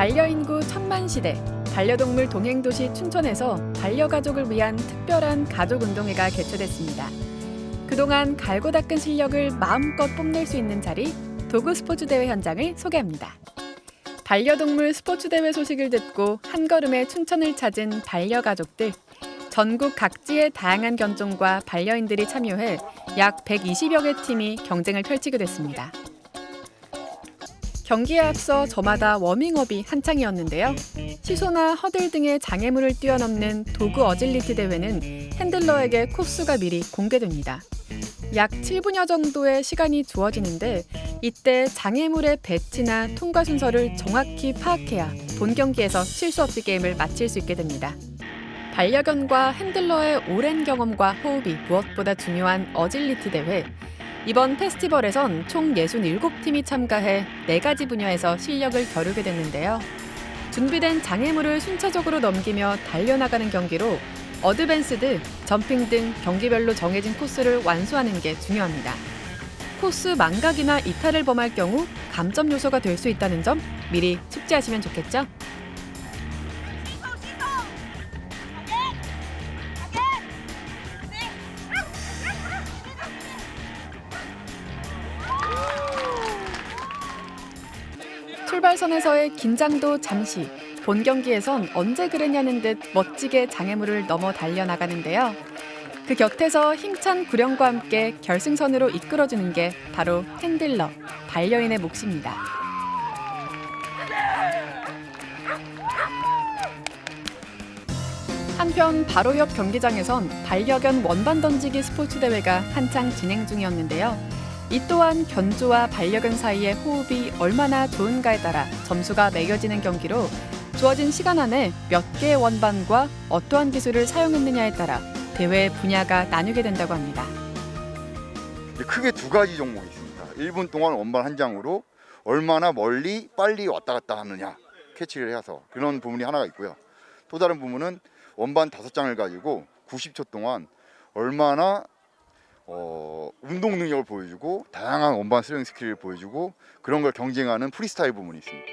반려인구 천만 시대 반려동물 동행도시 춘천에서 반려가족을 위한 특별한 가족운동회가 개최됐습니다. 그동안 갈고 닦은 실력을 마음껏 뽐낼 수 있는 자리 도구 스포츠 대회 현장을 소개합니다. 반려동물 스포츠 대회 소식을 듣고 한 걸음에 춘천을 찾은 반려가족들. 전국 각지의 다양한 견종과 반려인들이 참여해 약 120여 개 팀이 경쟁을 펼치게 됐습니다. 경기에 앞서 저마다 워밍업이 한창이었는데요. 시소나 허들 등의 장애물을 뛰어넘는 도구 어질리티 대회는 핸들러에게 코스가 미리 공개됩니다. 약 7분여 정도의 시간이 주어지는데 이때 장애물의 배치나 통과 순서를 정확히 파악해야 본 경기에서 실수 없이 게임을 마칠 수 있게 됩니다. 반려견과 핸들러의 오랜 경험과 호흡이 무엇보다 중요한 어질리티 대회. 이번 페스티벌에선 총 67팀이 참가해 4가지 분야에서 실력을 겨루게 됐는데요. 준비된 장애물을 순차적으로 넘기며 달려나가는 경기로 어드밴스드, 점핑 등 경기별로 정해진 코스를 완수하는 게 중요합니다. 코스 망각이나 이탈을 범할 경우 감점 요소가 될 수 있다는 점 미리 숙지하시면 좋겠죠? 출발선에서의 긴장도 잠시 본 경기에선 언제 그랬냐는 듯 멋지게 장애물을 넘어 달려나가는데요. 그 곁에서 힘찬 구령과 함께 결승선으로 이끌어주는 게 바로 핸들러, 반려인의 몫입니다. 한편 바로 옆 경기장에선 반려견 원반 던지기 스포츠 대회가 한창 진행 중이었는데요. 이 또한 견주와 반려견 사이의 호흡이 얼마나 좋은가에 따라 점수가 매겨지는 경기로 주어진 시간 안에 몇 개의 원반과 어떠한 기술을 사용했느냐에 따라 대회 분야가 나뉘게 된다고 합니다. 크게 두 가지 종목이 있습니다. 1분 동안 원반 한 장으로 얼마나 멀리 빨리 왔다 갔다 하느냐 캐치를 해서 그런 부분이 하나가 있고요. 또 다른 부분은 원반 다섯 장을 가지고 90초 동안 얼마나 어, 운동 능력을 보여주고 다양한 원반 스윙 스킬을 보여주고 그런 걸 경쟁하는 프리스타일 부분이 있습니다.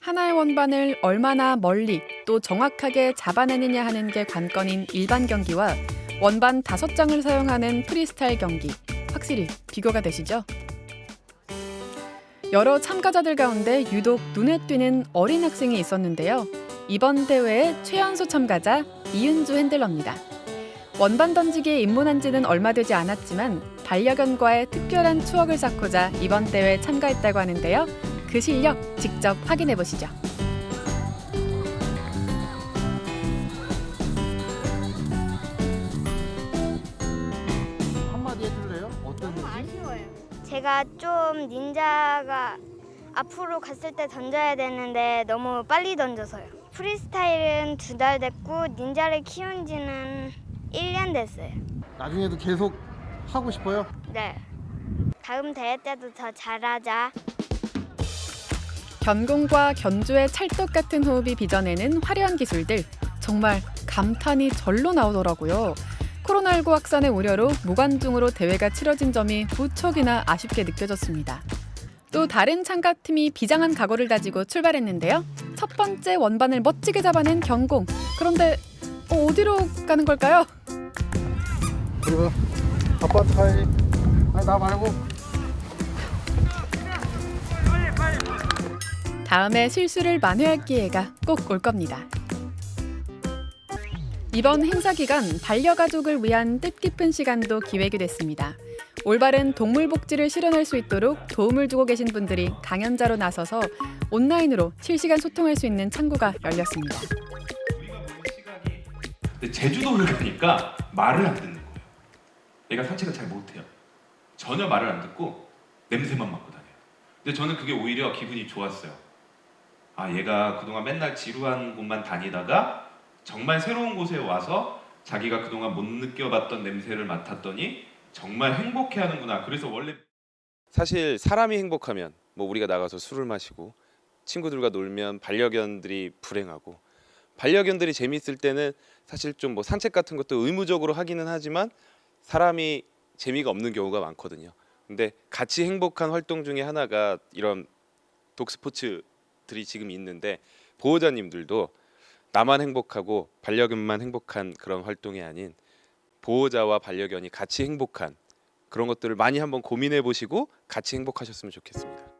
하나의 원반을 얼마나 멀리 또 정확하게 잡아내느냐 하는 게 관건인 일반 경기와 원반 다섯 장을 사용하는 프리스타일 경기 확실히 비교가 되시죠? 여러 참가자들 가운데 유독 눈에 띄는 어린 학생이 있었는데요. 이번 대회의 최연소 참가자 이은주 핸들러입니다. 원반 던지기에 입문한 지는 얼마 되지 않았지만 반려견과의 특별한 추억을 쌓고자 이번 대회에 참가했다고 하는데요. 그 실력 직접 확인해 보시죠. 한마디 해줄래요? 어떤 너무 아쉬워요. 제가 좀 닌자가 앞으로 갔을 때 던져야 되는데 너무 빨리 던져서요. 프리스타일은 두 달 됐고 닌자를 키운 지는 1년 됐어요. 나중에도 계속 하고 싶어요? 네. 다음 대회 때도 더 잘하자. 견공과 견주의 찰떡 같은 호흡이 빚어내는 화려한 기술들 정말 감탄이 절로 나오더라고요. 코로나19 확산의 우려로 무관중으로 대회가 치러진 점이 무척이나 아쉽게 느껴졌습니다. 또 다른 참가팀이 비장한 각오를 다지고 출발했는데요. 첫 번째 원반을 멋지게 잡아낸 경공. 그런데 어, 어디로 가는 걸까요? 그리고 아빠 타임 아니 나 말고 다음에 실수를 만회할 기회가 꼭 올 겁니다. 이번 행사 기간 반려가족을 위한 뜻깊은 시간도 기획이 됐습니다. 올바른 동물 복지를 실현할 수 있도록 도움을 주고 계신 분들이 강연자로 나서서 온라인으로 실시간 소통할 수 있는 창구가 열렸습니다. 근데 제주도를 가니까 말을 안 듣는 거예요. 얘가 산책을 잘 못해요. 전혀 말을 안 듣고 냄새만 맡고 다녀요. 근데 저는 그게 오히려 기분이 좋았어요. 아, 얘가 그동안 맨날 지루한 곳만 다니다가 정말 새로운 곳에 와서 자기가 그동안 못 느껴봤던 냄새를 맡았더니 정말 행복해 하는구나. 그래서 원래 사실 사람이 행복하면 뭐 우리가 나가서 술을 마시고 친구들과 놀면 반려견들이 불행하고 반려견들이 재미있을 때는 사실 좀 뭐 산책 같은 것도 의무적으로 하기는 하지만 사람이 재미가 없는 경우가 많거든요. 근데 같이 행복한 활동 중에 하나가 이런 독스포츠 것들이 지금 있는데 보호자님들도 나만 행복하고 반려견만 행복한 그런 활동이 아닌 보호자와 반려견이 같이 행복한 그런 것들을 많이 한번 고민해 보시고 같이 행복하셨으면 좋겠습니다.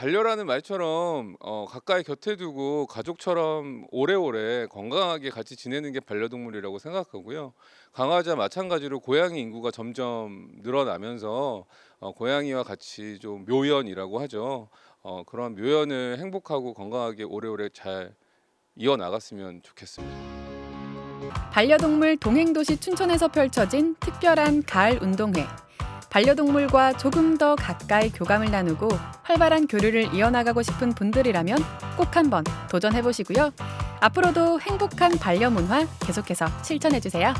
반려라는 말처럼 어, 가까이 곁에 두고 가족처럼 오래오래 건강하게 같이 지내는 게 반려동물이라고 생각하고요. 강아지와 마찬가지로 고양이 인구가 점점 늘어나면서 어, 고양이와 같이 좀 묘연이라고 하죠. 어, 그런 묘연을 행복하고 건강하게 오래오래 잘 이어 나갔으면 좋겠습니다. 반려동물 동행도시 춘천에서 펼쳐진 특별한 가을 운동회. 반려동물과 조금 더 가까이 교감을 나누고 활발한 교류를 이어나가고 싶은 분들이라면 꼭 한번 도전해 보시고요. 앞으로도 행복한 반려 문화 계속해서 실천해 주세요.